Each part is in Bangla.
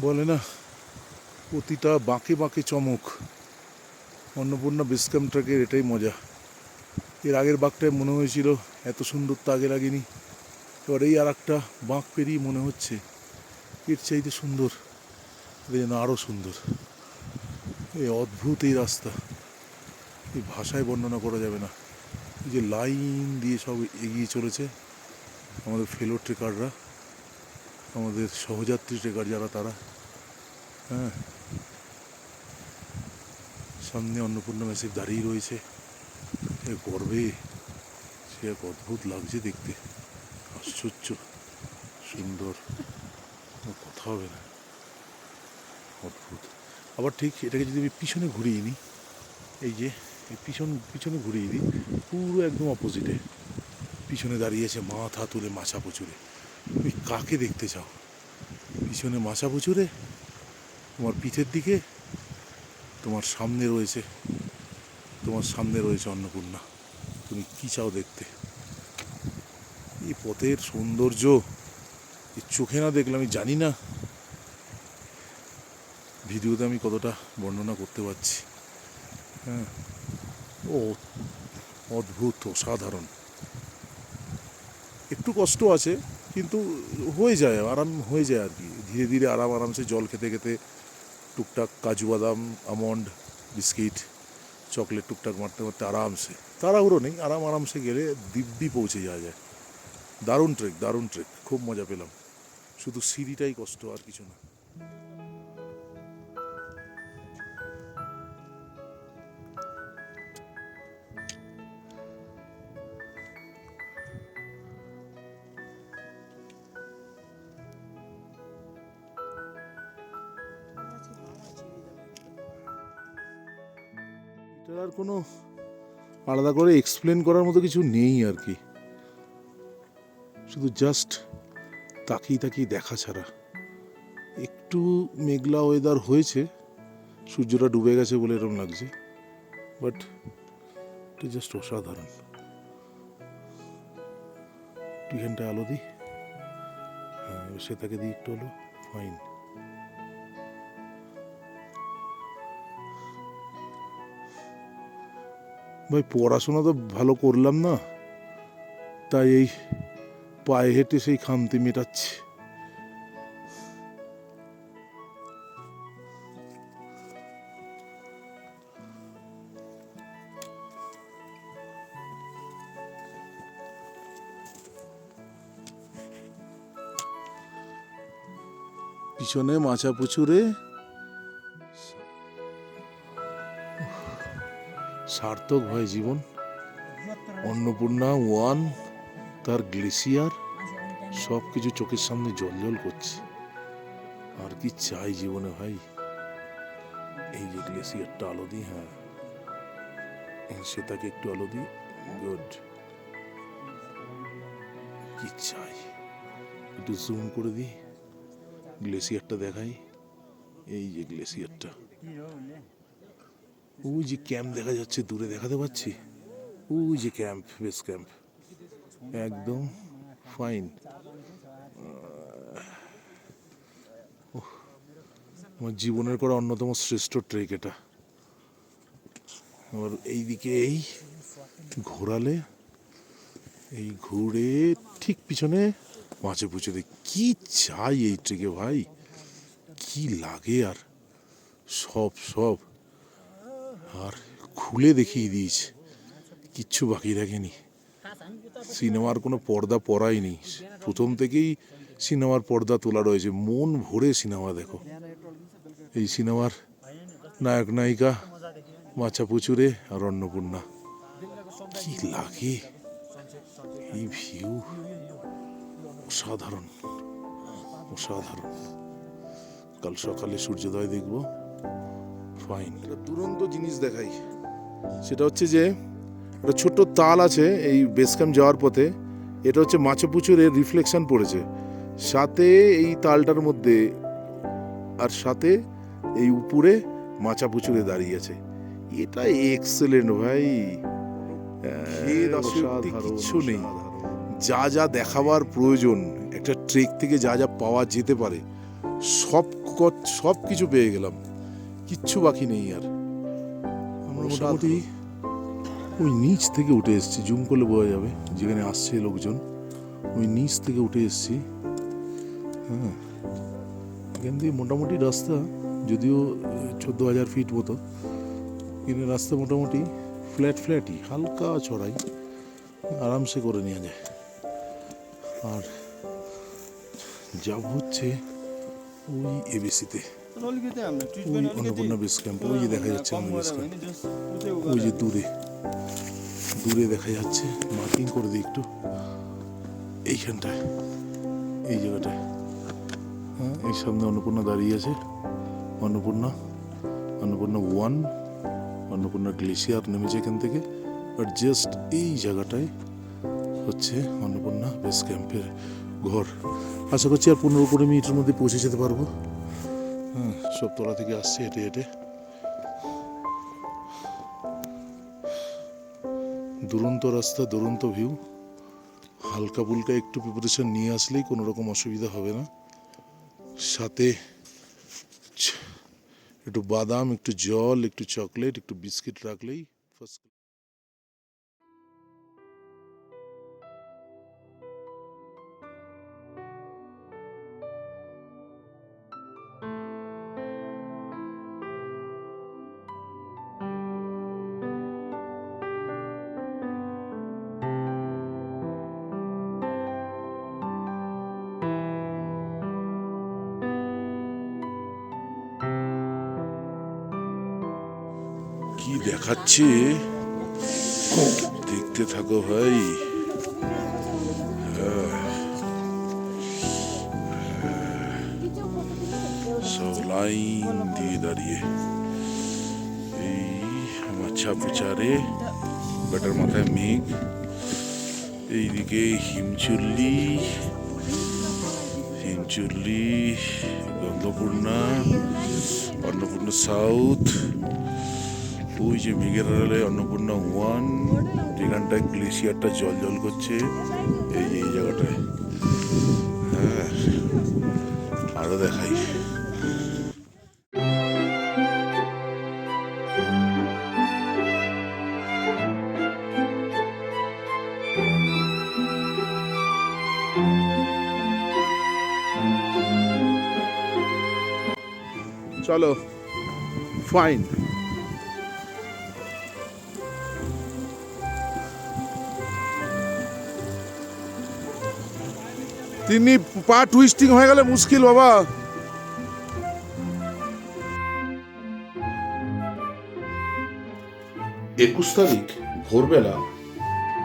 বলে না প্রতিটা বাঁকে বাঁকে চমক, অন্নপূর্ণা বেসক্যাম ট্রাকের এটাই মজা। এর আগের বাঁকটায় মনে হয়েছিল, এত সুন্দর তো আগে লাগেনি। এবার এই আর একটা বাঁক পেরিয়ে মনে হচ্ছে, এর চাইতে সুন্দর এটা যেন আরও সুন্দর। এই অদ্ভুত এই রাস্তা। এই ভাষায় বর্ণনা করা যাবে না। এই যে লাইন দিয়ে সব এগিয়ে চলেছে আমাদের ফেলো ট্রেকাররা আমাদের সহযাত্রী ট্রেকার যারা, তারা। হ্যাঁ। সামনে অন্নপূর্ণা ম্যাসিভ দাঁড়িয়ে রয়েছে। এ গর্বে, সে এক অদ্ভুত লাগছে দেখতে। আশ্চর্য, সুন্দর। কথা হবে না। অদ্ভুত। আবার ঠিক এটাকে যদি আমি পিছনে ঘুরিয়ে নিই, এই যে পিছন, পিছনে ঘুরিয়ে দিই পুরো একদম অপোজিটে পিছনে দাঁড়িয়েছে মাথা তুলে মাছা প্রচুরে। কাকে দেখতে চাও? পিছনে মাছা প্রচুরে? তোমার পিঠের দিকে? তোমার সামনে রয়েছে। তোমার সামনে রয়েছে অন্নপূর্ণা। তুমি কি চাও দেখতে? এই পথের সৌন্দর্য এই চোখে না দেখলে আমি জানি না। ভিডিওতে আমি কতটা বর্ণনা করতে পারছি। হ্যাঁ ও অদ্ভুত, অসাধারণ। একটু কষ্ট আছে কিন্তু হয়ে যায়, আরাম হয়ে যায় আর কি। ধীরে ধীরে আরাম, আরামসে জল খেতে খেতে টুকটাক কাজু বাদাম, আমন্ড, বিস্কিট, চকলেট টুকটাক মারতে মারতে আরামসে, তাড়াহুড়ো নেই, আরাম, আরামসে গেলে দিব্যি পৌঁছে যাওয়া যায়। দারুণ ট্রেক দারুণ ট্রেক, খুব মজা পেলাম। শুধু সিঁড়িটাই কষ্ট আর কিছু না। আর কোনো আলাদা করে এক্সপ্লেন করার মতো কিছু নেই আর কি। শুধু জাস্ট তাকিয়ে তাকিয়ে দেখা ছাড়া। একটু মেঘলা ওয়েদার হয়েছে, সূর্যটা ডুবে গেছে বলে এরকম লাগছে বাট এটা জাস্ট অসাধারণ। একটু এখানটায় আলো দিই হ্যাঁ এবার সেটাকে দিই একটু হলো ফাইন ভাই, পড়াশোনা তো ভালো করলাম না। তাই এই পায়ে হেঁটে সেই খামতি মেটাচ্ছি। পিছনে মাচা পুচুরে সার্থক ভাই জীবন। অন্নপূর্ণা ওয়ান তার গ্লেসিয়ার সব কিছু চোখের সামনে জল করছে। আর কি চাই জীবনে ভাই? এই যে গ্লেসিয়ারটা আলো দিই হ্যাঁ। হ্যাঁ, সেটাকে একটু আলো দিই। গুড কি চাই? একটু জুম করে দিই। গ্লেসিয়ারটা দেখাই। এই যে গ্লেসিয়ারটা ওই যে ক্যাম্প দেখা যাচ্ছে, দূরে দেখাতে পাচ্ছি? ওই যে ক্যাম্প বেস ক্যাম্প। একদম ফাইন। আমার জীবনের করা অন্যতম শ্রেষ্ঠ ট্রেক এটা। আর এইদিকে এই ঘোরালে এই ঘুরে ঠিক পিছনে পুছে দেয় কি চাই এই ট্রেকে ভাই? কি লাগে আর? সব সব। আর খুলে দেখিয়ে দিয়েছে। কিচ্ছু বাকি রাখেনি। সিনেমার কোনো পর্দা পড়ায়নি প্রথম থেকেই সিনেমার পর্দা তোলা রয়েছে। মন ভরে সিনেমা দেখো। এই সিনেমার নায়ক নায়িকা মাছা পুচুরে আর অন্নপূর্ণা। কি লাগে? এই ভিউ। অসাধারণ। অসাধারণ। কাল সকালে সূর্যোদয় দেখব। ফাইন দুরন্ত জিনিস দেখাই। সেটা হচ্ছে যে একটা ছোট্ট তাল আছে এই বেস ক্যাম্প যাওয়ার পথে। এটা হচ্ছে রিফ্লেকশন পড়েছে। সাথে এই তালটার মধ্যে আর সাথে এই উপরে মাচাপুচুরে দাঁড়িয়ে আছে। এটা এক্সেলেন্ট ভাই। কিচ্ছু নেই। যা যা দেখাবার প্রয়োজন একটা ট্রেক থেকে যা যা পাওয়া যেতে পারে সব সব কিছু পেয়ে গেলাম। কিচ্ছু বাকি নেই আর। আমরা মোটামুটি ওই নিচ থেকে উঠে এসেছি জুম করলে বোঝা যাবে যেখানে আসছে লোকজন। ওই নিচ থেকে উঠে এসেছি। হ্যাঁ এখান দিয়ে মোটামুটি রাস্তা যদিও চোদ্দ হাজার ফিট মতো কিন্তু রাস্তা মোটামুটি ফ্ল্যাট ফ্ল্যাটই হালকা চড়াই আরামসে করে নেওয়া যায়। আর যাব হচ্ছে ওই এবিসিতে ওই অন্নপূর্ণা বেস ক্যাম্প ওই যে দেখা যাচ্ছে আমাদের বেস ক্যাম্প ওই যে দূরে দূরে দেখা যাচ্ছে মার্কিং করে দিই একটু। এইখানটায় এই জায়গাটায়। হ্যাঁ? এই সামনে অন্নপূর্ণা দাঁড়িয়ে আছে। অন্নপূর্ণা অন্নপূর্ণা ওয়ান অন্নপূর্ণা গ্লেশিয়ার নেমেছে এখান থেকে। আর জাস্ট এই জায়গাটায় হচ্ছে অন্নপূর্ণা বেস ক্যাম্পের ঘর। আশা করছি আর পনেরো কুড়ি মিনিটের মধ্যে পৌঁছে যেতে পারব। সব তোলা থেকে আসছে হেঁটে হেঁটে। দুরন্ত রাস্তা, দুরন্ত ভিউ হালকা ফুলকা একটু প্রিপারেশন নিয়ে আসলেই কোনো রকম অসুবিধা হবে না। সাথে একটু বাদাম, একটু জল, একটু চকলেট একটু বিস্কিট রাখলেই ফার্স্ট দেখাচ্ছে। দেখতে থাকো ভাই। সব লাইন দিয়ে দাঁড়িয়ে। এই আমার ছাপে বেটার মাথায় মেঘ। এইদিকে হিমচুল্লি হিমচুল্লি, গন্ধপূর্ণা, অন্নপূর্ণা সাউথ। ওই যে মেঘের আড়ালে অন্নপূর্ণা ওয়ান যেখানটায় গ্লেশিয়ারটা জল জল করছে। এই এই জায়গাটায়। হ্যাঁ আরও দেখাই। চলো ফাইন তিনি পা টুইস্টিং হয়ে গেলে মুশকিল, বাবা। একুশ তারিখ, ভোরবেলা,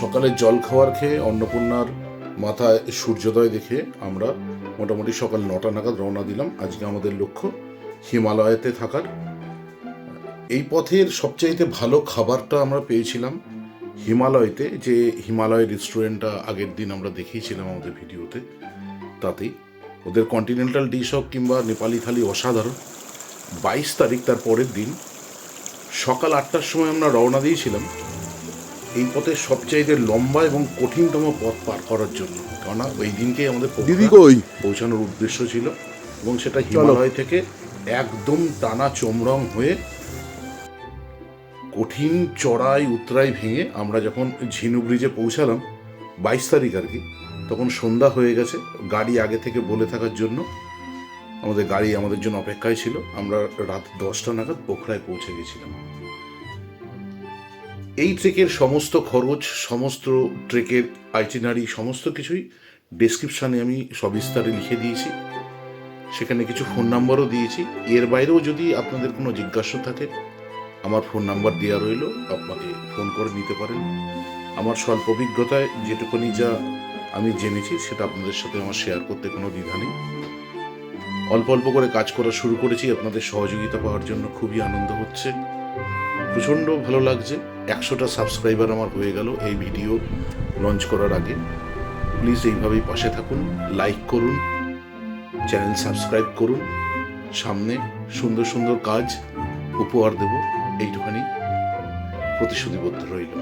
সকালে জল খাওয়ার খেয়ে অন্নপূর্ণার মাথায় সূর্যোদয় দেখে আমরা মোটামুটি সকাল নটা নাগাদ রওনা দিলাম। আজকে আমাদের লক্ষ্য, হিমালয়েতে থাকার। এই পথের সবচাইতে ভালো খাবারটা আমরা পেয়েছিলাম হিমালয়তে, যে হিমালয় রেস্টুরেন্টটা আগের দিন আমরা দেখিয়েছিলাম আমাদের ভিডিওতে। তাতেই। ওদের কন্টিনেন্টাল ডিশ হোক কিংবা নেপালি থালি অসাধারণ। বাইশ তারিখ তার পরের দিন সকাল আটটার সময় আমরা রওনা দিয়েছিলাম এই পথে সবচাইতে লম্বা এবং কঠিনতম পথ পার করার জন্য। কেননা ওই দিনকেই আমাদের পৌঁছানোর উদ্দেশ্য ছিল এবং সেটা হিমালয় থেকে একদম টানা চমরং হয়ে কঠিন চড়াই উতরাই ভেঙে আমরা যখন ঝিনু ব্রিজে পৌঁছালাম বাইশ তারিখ আর কি তখন সন্ধ্যা হয়ে গেছে, গাড়ি আগে থেকে বলে থাকার জন্য আমাদের গাড়ি আমাদের জন্য অপেক্ষায় ছিল। আমরা রাত দশটা নাগাদ পোখরায় পৌঁছে গেছিলাম। এই ট্রেকের সমস্ত খরচ, সমস্ত ট্রেকের আইটিনারি, সমস্ত কিছুই ডেসক্রিপশানে আমি সবিস্তারে লিখে দিয়েছি। সেখানে কিছু ফোন নাম্বারও দিয়েছি। এর বাইরেও যদি আপনাদের কোনো জিজ্ঞাসা থাকে, আমার ফোন নাম্বার দেওয়া রইল, আপনাকে ফোন করে নিতে পারেন। আমার স্বল্প অভিজ্ঞতায় যেটুকুনি যা আমি জেনেছি, সেটা আপনাদের সাথে আমার শেয়ার করতে কোনো দ্বিধা নেই। অল্প অল্প করে কাজ করা শুরু করেছি, আপনাদের সহযোগিতা পাওয়ার জন্য খুবই আনন্দ হচ্ছে। প্রচণ্ড ভালো লাগছে, একশোটা সাবস্ক্রাইবার আমার হয়ে গেল এই ভিডিও লঞ্চ করার আগে। প্লিজ এইভাবেই পাশে থাকুন লাইক করুন চ্যানেল সাবস্ক্রাইব করুন। সামনে সুন্দর সুন্দর কাজ উপহার দেব, এইটুখানি প্রতিশ্রুতিবদ্ধ রইল।